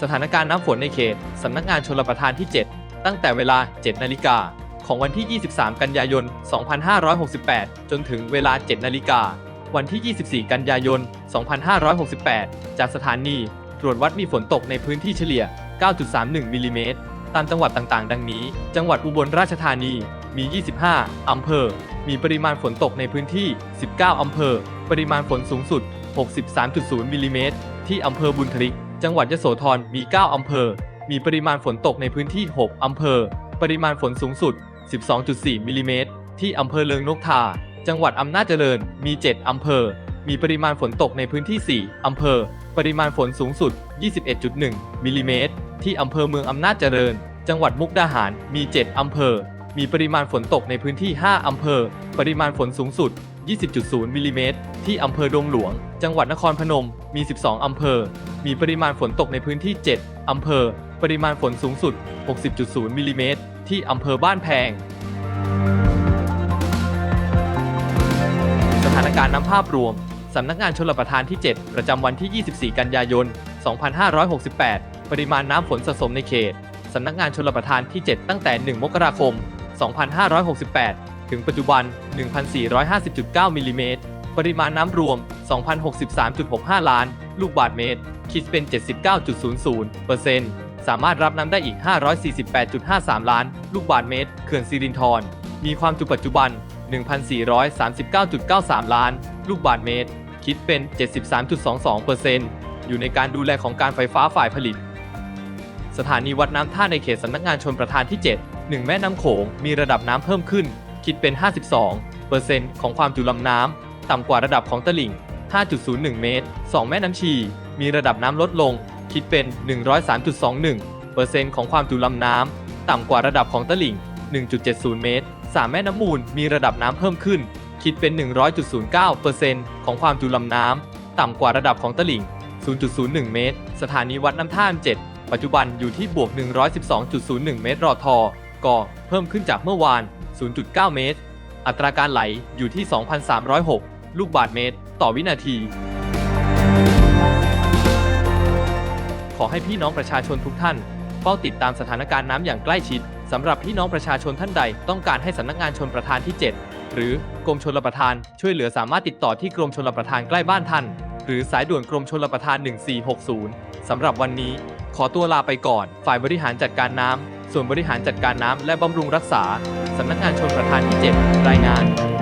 สถานการณ์น้ำฝนในเขตสำนักงานชลประทานที่ 7 ตั้งแต่เวลา 7 นาฬิกา ของวันที่ 23 กันยายน 2568 จนถึงเวลา 7 นาฬิกา วันที่ 24 กันยายน 2568 จากสถานี ตรวจวัดมีฝนตกในพื้นที่เฉลี่ย 9.31 มิลลิเมตร ตามจังหวัดต่างๆ ดังนี้ จังหวัดอุบลราชธานี มี 25 อำเภอ มีปริมาณฝนตกในพื้นที่ 19 อำเภอ ปริมาณฝนสูงสุด 63.0 มิลลิเมตร ที่อำเภอบุญทลิก จังหวัดยโสธรมี 9 อำเภอ มีปริมาณฝนตกในพื้นที่ 6 อำเภอ ปริมาณฝนสูงสุด 12.4 มิลลิเมตร ที่อำเภอเลิงนกทา จังหวัดอำนาจเจริญ มี 7 อำเภอ มีปริมาณฝนตกในพื้นที่ 4 อำเภอ ปริมาณฝนสูงสุด 21.1 มิลลิเมตร ที่อำเภอเมืองอำนาจเจริญ จังหวัดมุกดาหาร มี 7 อำเภอ มีปริมาณฝนตกในพื้นที่ 5 อำเภอ ปริมาณฝนสูงสุด 20.0 มิลลิเมตร ที่อำเภอดงหลวง จังหวัดนครพนม มี 12 อำเภอ มีปริมาณฝนตกในพื้นที่ 7 อำเภอ ปริมาณฝนสูงสุด 60.0มิลลิเมตร ที่อำเภอบ้านแพง สถานการณ์น้ำภาพรวม สำนักงานชลประทานที่ 7 ประจำวันที่ 24 กันยายน 2568 ปริมาณน้ำฝนสะสมในเขต สำนักงานชลประทานที่ 7 ตั้งแต่ 1 มกราคม 2568 ถึงปัจจุบัน 1,450.9มิลลิเมตร ปริมาณน้ำรวม 2,063.65 ล้าน ลูกบาศก์เมตร คิดเป็น 79.00%สามารถรับน้ำได้อีก 548.53 ล้าน ลูกบาศก์เมตร เขื่อนสิรินธร มีความจุปัจจุบัน 1,439.93 ล้าน ลูกบาศก์เมตร คิดเป็น 73.22%อยู่ในการดูแลของการไฟฟ้าฝ่ายผลิต สถานีวัดน้ำท่าในเขตสำนักงานชนประทานที่ 7 1 แม่น้ำโขงมีระดับน้ำเพิ่มขึ้น คิดเป็น 52%ของความจุลำน้ำ ต่ำกว่าระดับของตลิ่ง 5.01 เมตร 2 แม่น้ำชี มีระดับน้ำลดลง คิดเป็น 103.21%ของความจุลำน้ำต่ำกว่าระดับของตลิ่ง 1.70 เมตร3แม่น้ำมูลมีระดับน้ำเพิ่มขึ้น คิดเป็น 100.09%ของความจุลำน้ำต่ำกว่าระดับของตลิ่ง 0.01 เมตร สถานีวัดน้ำท่าน7ปัจจุบันอยู่ที่บวก 112.01 เมตรรอทอกอเพิ่มขึ้นจากเมื่อวาน 0.9 เมตร อัตราการไหลอยู่ที่ 2,306 ลูกบาศก์เมตร ต่อวินาที ขอให้พี่น้องประชาชนทุกท่านเฝ้าติดตามสถานการณ์น้ำอย่างใกล้ชิดสำหรับพี่น้องประชาชนท่านใด ต้องการให้สำนักงานชนประทานที่ 7 หรือกรมชลประทาน ช่วยเหลือสามารถติดต่อที่กรมชลประทานใกล้บ้านท่าน หรือสายด่วนกรมชลประทาน 1460 สำหรับวันนี้ ขอตัวลาไปก่อน ฝ่ายบริหารจัดการน้ำส่วนบริหารจัดการน้ำและบำรุงรักษาสำนักงานชนประทานที่ 7 รายงาน